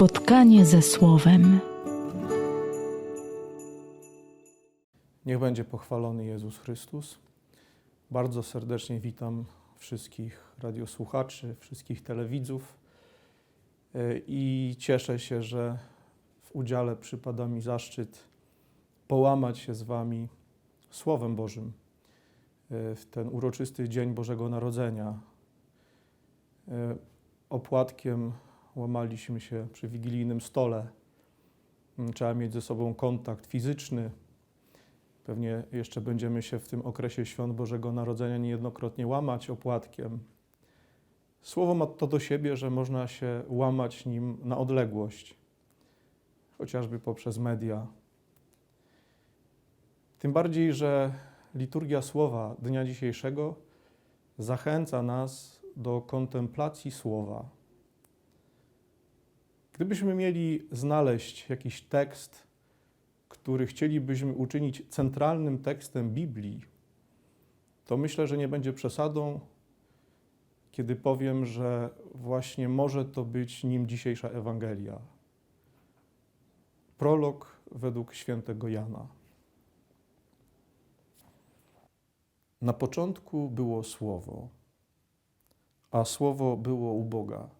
Spotkanie ze Słowem. Niech będzie pochwalony Jezus Chrystus. Bardzo serdecznie witam wszystkich radiosłuchaczy, wszystkich telewidzów y, i cieszę się, że w udziale przypada mi zaszczyt połamać się z Wami Słowem Bożym y, w ten uroczysty dzień Bożego Narodzenia. Y, Opłatkiem łamaliśmy się przy wigilijnym stole. Mm, Trzeba mieć ze sobą kontakt fizyczny, Pewnie jeszcze będziemy się w tym okresie świąt Bożego Narodzenia niejednokrotnie łamać opłatkiem. Słowo ma to do siebie, że można się łamać nim na odległość, chociażby poprzez media. Tym bardziej, że liturgia słowa dnia dzisiejszego zachęca nas do kontemplacji słowa. Gdybyśmy mieli znaleźć jakiś tekst, który chcielibyśmy uczynić centralnym tekstem Biblii, to myślę, że nie będzie przesadą, kiedy powiem, że właśnie może to być nim dzisiejsza Ewangelia. Prolog według świętego Jana. Na początku było Słowo, a Słowo było u Boga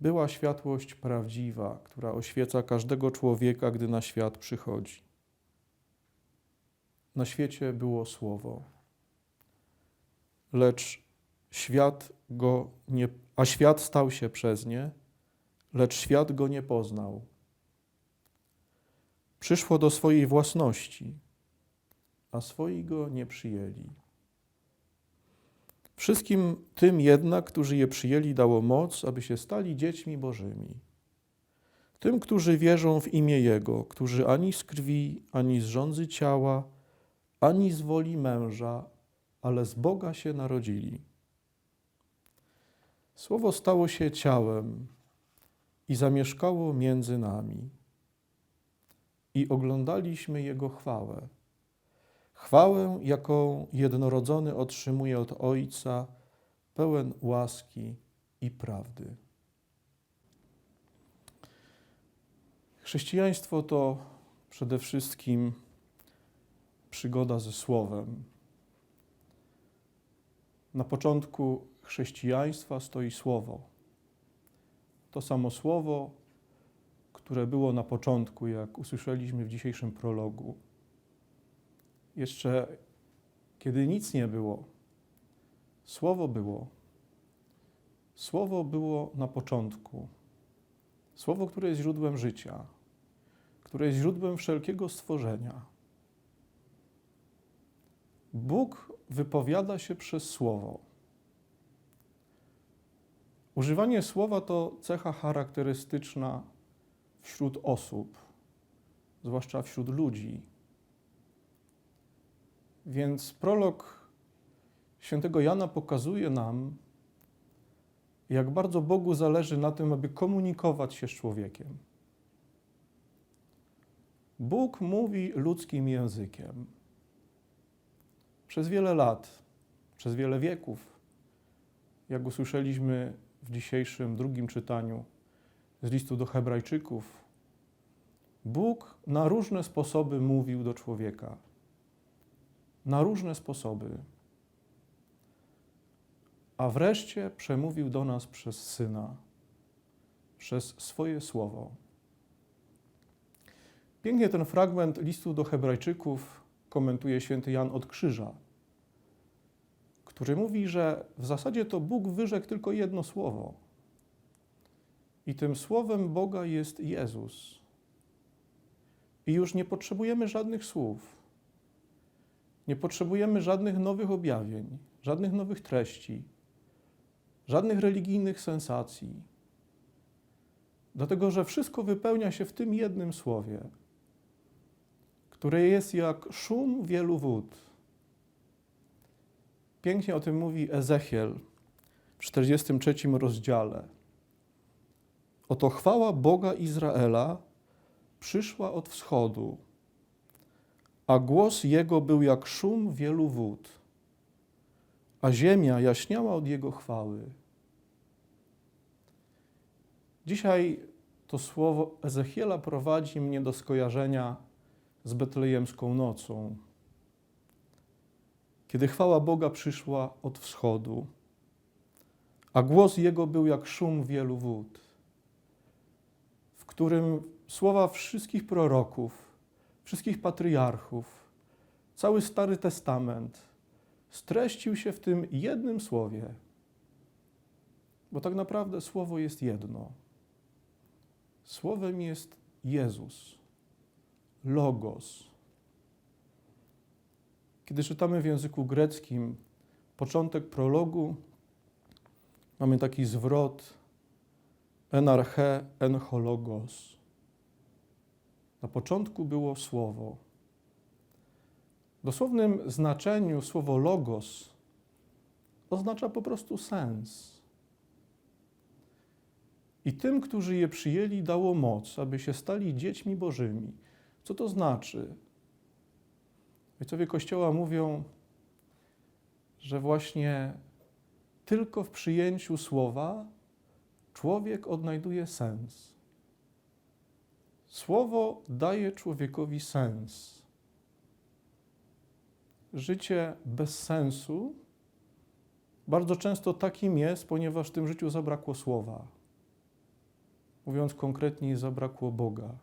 Była światłość prawdziwa, która oświeca każdego człowieka, gdy na świat przychodzi. Na świecie było słowo, lecz świat go nie, a świat stał się przez nie, lecz świat go nie poznał. Przyszło do swojej własności, a swoi go nie przyjęli. Wszystkim tym jednak, którzy je przyjęli, dało moc, aby się stali dziećmi Bożymi. Tym, którzy wierzą w imię Jego, którzy ani z krwi, ani z rządzy ciała, ani z woli męża, ale z Boga się narodzili. Słowo stało się ciałem i zamieszkało między nami. I oglądaliśmy Jego chwałę. Chwałę, jaką jednorodzony otrzymuje od Ojca, pełen łaski i prawdy. Chrześcijaństwo to przede wszystkim przygoda ze Słowem. Na początku chrześcijaństwa stoi Słowo. To samo Słowo, które było na początku, jak usłyszeliśmy w dzisiejszym prologu. Jeszcze kiedy nic nie było, Słowo było. Słowo było na początku. Słowo, które jest źródłem życia, które jest źródłem wszelkiego stworzenia. Bóg wypowiada się przez słowo. Używanie słowa to cecha charakterystyczna wśród osób, zwłaszcza wśród ludzi. Więc prolog świętego Jana pokazuje nam, jak bardzo Bogu zależy na tym, aby komunikować się z człowiekiem. Bóg mówi ludzkim językiem. Przez wiele lat, przez wiele wieków, jak usłyszeliśmy w dzisiejszym drugim czytaniu z listu do Hebrajczyków, Bóg na różne sposoby mówił do człowieka. Na różne sposoby. A wreszcie przemówił do nas przez Syna, przez swoje słowo. Pięknie ten fragment listu do Hebrajczyków komentuje święty Jan od Krzyża, który mówi, że w zasadzie to Bóg wyrzekł tylko jedno słowo. I tym słowem Boga jest Jezus. I już nie potrzebujemy żadnych słów. Nie potrzebujemy żadnych nowych objawień, żadnych nowych treści, żadnych religijnych sensacji. Dlatego, że wszystko wypełnia się w tym jednym słowie, które jest jak szum wielu wód. Pięknie o tym mówi Ezechiel w 43 rozdziale. Oto chwała Boga Izraela przyszła od wschodu, a głos Jego był jak szum wielu wód, a ziemia jaśniała od Jego chwały. Dzisiaj to słowo Ezechiela prowadzi mnie do skojarzenia z betlejemską nocą, kiedy chwała Boga przyszła od wschodu, a głos Jego był jak szum wielu wód, w którym słowa wszystkich proroków, wszystkich patriarchów, cały Stary Testament streścił się w tym jednym słowie, bo tak naprawdę słowo jest jedno. Słowem jest Jezus, Logos. Kiedy czytamy w języku greckim początek prologu, mamy taki zwrot enarche enchologos. Na początku było słowo. W dosłownym znaczeniu słowo logos oznacza po prostu sens. I tym, którzy je przyjęli, dało moc, aby się stali dziećmi Bożymi. Co to znaczy? Ojcowie Kościoła mówią, że właśnie tylko w przyjęciu słowa człowiek odnajduje sens. Słowo daje człowiekowi sens. Życie bez sensu bardzo często takim jest, ponieważ w tym życiu zabrakło słowa. Mówiąc konkretniej, zabrakło Boga.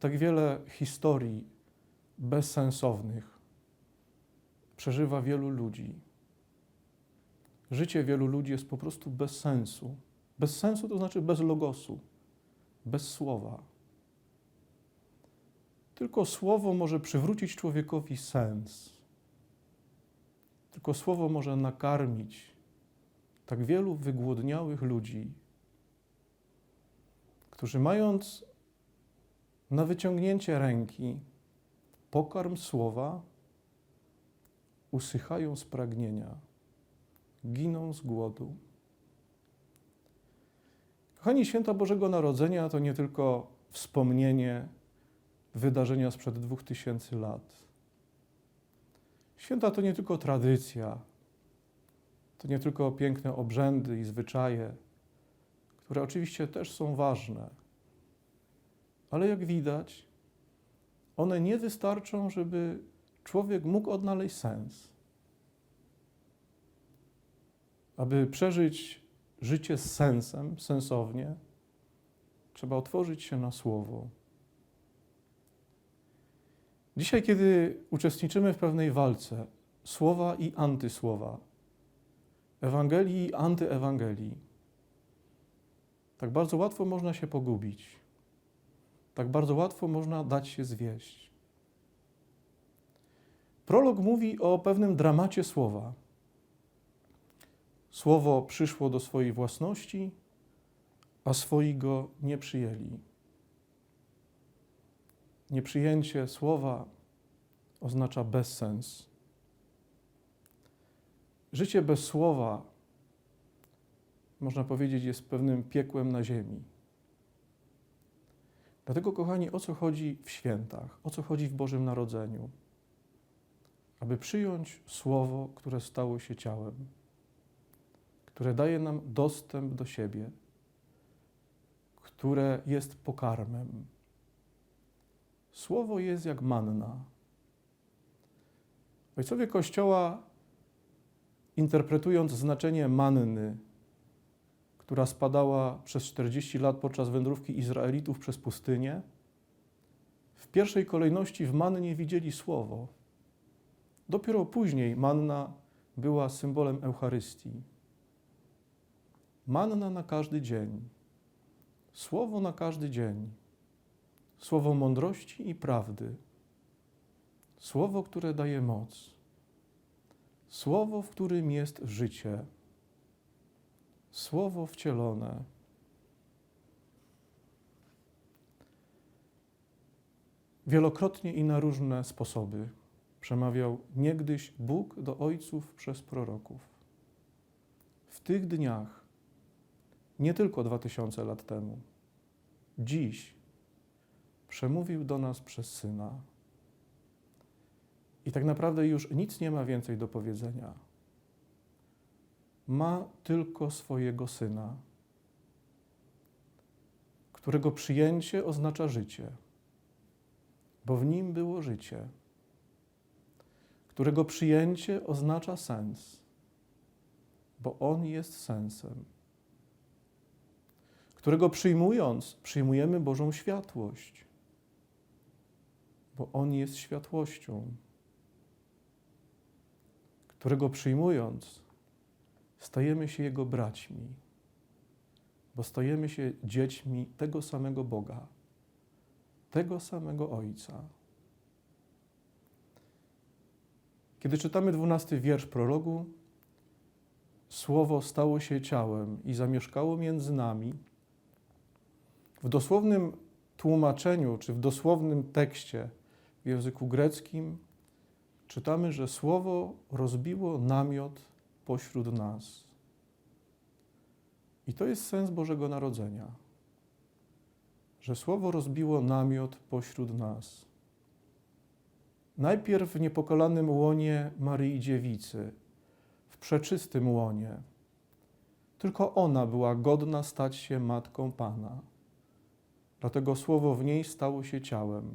Tak wiele historii bezsensownych przeżywa wielu ludzi. Życie wielu ludzi jest po prostu bez sensu. Bez sensu to znaczy bez logosu, bez słowa. Tylko słowo może przywrócić człowiekowi sens. Tylko słowo może nakarmić tak wielu wygłodniałych ludzi, którzy mając na wyciągnięcie ręki pokarm słowa, usychają z pragnienia, giną z głodu. Kochani, święta Bożego Narodzenia to nie tylko wspomnienie wydarzenia sprzed dwóch tysięcy lat. Święta to nie tylko tradycja, to nie tylko piękne obrzędy i zwyczaje, które oczywiście też są ważne, ale jak widać, one nie wystarczą, żeby człowiek mógł odnaleźć sens. Aby przeżyć życie z sensem, sensownie, trzeba otworzyć się na słowo. Dzisiaj, kiedy uczestniczymy w pewnej walce słowa i antysłowa, Ewangelii i antyewangelii, tak bardzo łatwo można się pogubić. Tak bardzo łatwo można dać się zwieść. Prolog mówi o pewnym dramacie słowa. Słowo przyszło do swojej własności, a swoi go nie przyjęli. Nieprzyjęcie słowa oznacza bezsens. Życie bez słowa, można powiedzieć, jest pewnym piekłem na ziemi. Dlatego, kochani, o co chodzi w świętach, o co chodzi w Bożym Narodzeniu? Aby przyjąć Słowo, które stało się ciałem, które daje nam dostęp do siebie, które jest pokarmem. Słowo jest jak manna. Ojcowie Kościoła, interpretując znaczenie manny, która spadała przez 40 lat podczas wędrówki Izraelitów przez pustynię, w pierwszej kolejności w mannie widzieli słowo. Dopiero później manna była symbolem Eucharystii. Manna na każdy dzień, słowo na każdy dzień, słowo mądrości i prawdy, słowo, które daje moc, słowo, w którym jest życie. Słowo wcielone. Wielokrotnie i na różne sposoby przemawiał niegdyś Bóg do ojców przez proroków. W tych dniach, nie tylko dwa tysiące lat temu, dziś przemówił do nas przez Syna. I tak naprawdę już nic nie ma więcej do powiedzenia. Ma tylko swojego Syna, którego przyjęcie oznacza życie, bo w nim było życie, którego przyjęcie oznacza sens, bo on jest sensem, którego przyjmując, przyjmujemy Bożą światłość, bo on jest światłością którego przyjmując, stajemy się Jego braćmi, bo stajemy się dziećmi tego samego Boga, tego samego Ojca. Kiedy czytamy dwunasty wiersz prologu, Słowo stało się ciałem i zamieszkało między nami. W dosłownym tłumaczeniu, czy w dosłownym tekście w języku greckim czytamy, że Słowo rozbiło namiot pośród nas. I to jest sens Bożego Narodzenia, że Słowo rozbiło namiot pośród nas. Najpierw w niepokolanym łonie Maryi Dziewicy, w przeczystym łonie. Tylko ona była godna stać się matką Pana. Dlatego Słowo w niej stało się ciałem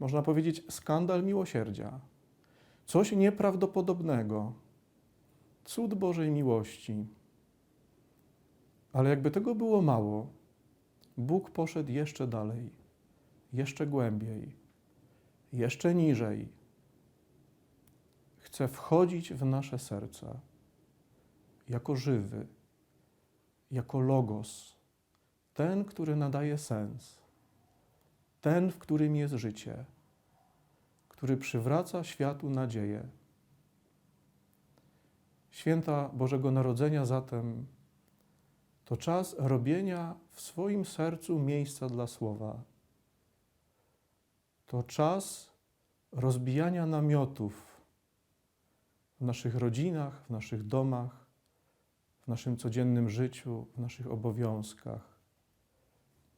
można powiedzieć, skandal miłosierdzia. Coś nieprawdopodobnego. Cud Bożej miłości. Ale jakby tego było mało, Bóg poszedł jeszcze dalej, jeszcze głębiej, jeszcze niżej. Chce wchodzić w nasze serca jako żywy, jako logos, ten, który nadaje sens ten, w którym jest życie, który przywraca światu nadzieję. Święta Bożego Narodzenia zatem to czas robienia w swoim sercu miejsca dla Słowa. To czas rozbijania namiotów w naszych rodzinach, w naszych domach, w naszym codziennym życiu, w naszych obowiązkach.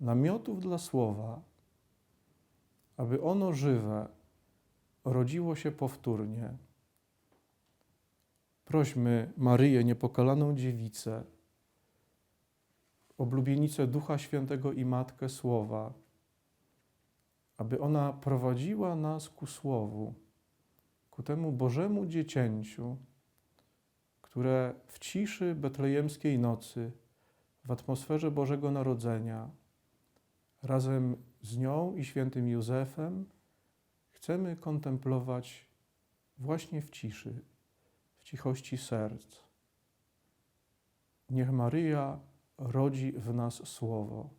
Namiotów dla Słowa aby ono żywe rodziło się powtórnie. Prośmy Maryję, niepokalaną dziewicę, oblubienicę Ducha Świętego i Matkę Słowa, aby ona prowadziła nas ku Słowu, ku temu Bożemu dziecięciu, które w ciszy betlejemskiej nocy, w atmosferze Bożego Narodzenia, razem z nią i świętym Józefem chcemy kontemplować właśnie w ciszy, w cichości serc. Niech Maryja rodzi w nas słowo,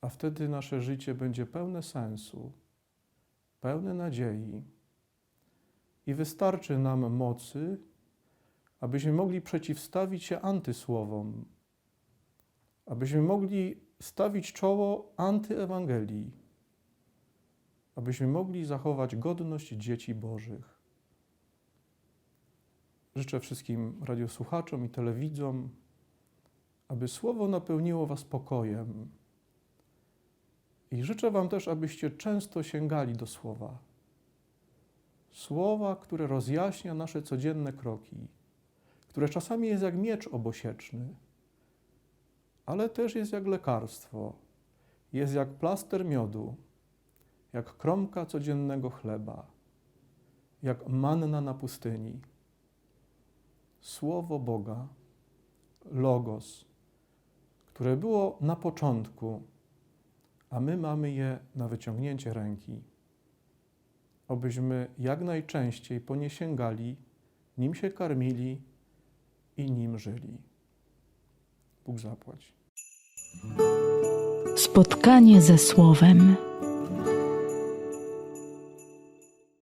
a wtedy nasze życie będzie pełne sensu, pełne nadziei i wystarczy nam mocy, abyśmy mogli przeciwstawić się antysłowom, abyśmy mogli stawić czoło antyewangelii, abyśmy mogli zachować godność dzieci Bożych. Życzę wszystkim radiosłuchaczom i telewidzom, aby słowo napełniło Was pokojem. I życzę Wam też, abyście często sięgali do słowa. Słowa, które rozjaśnia nasze codzienne kroki, które czasami jest jak miecz obosieczny ale też jest jak lekarstwo, jest jak plaster miodu, jak kromka codziennego chleba, jak manna na pustyni. Słowo Boga, Logos, które było na początku, a my mamy je na wyciągnięcie ręki. Obyśmy jak najczęściej po nim się karmili i nim żyli. Bóg zapłać. Spotkanie ze Słowem.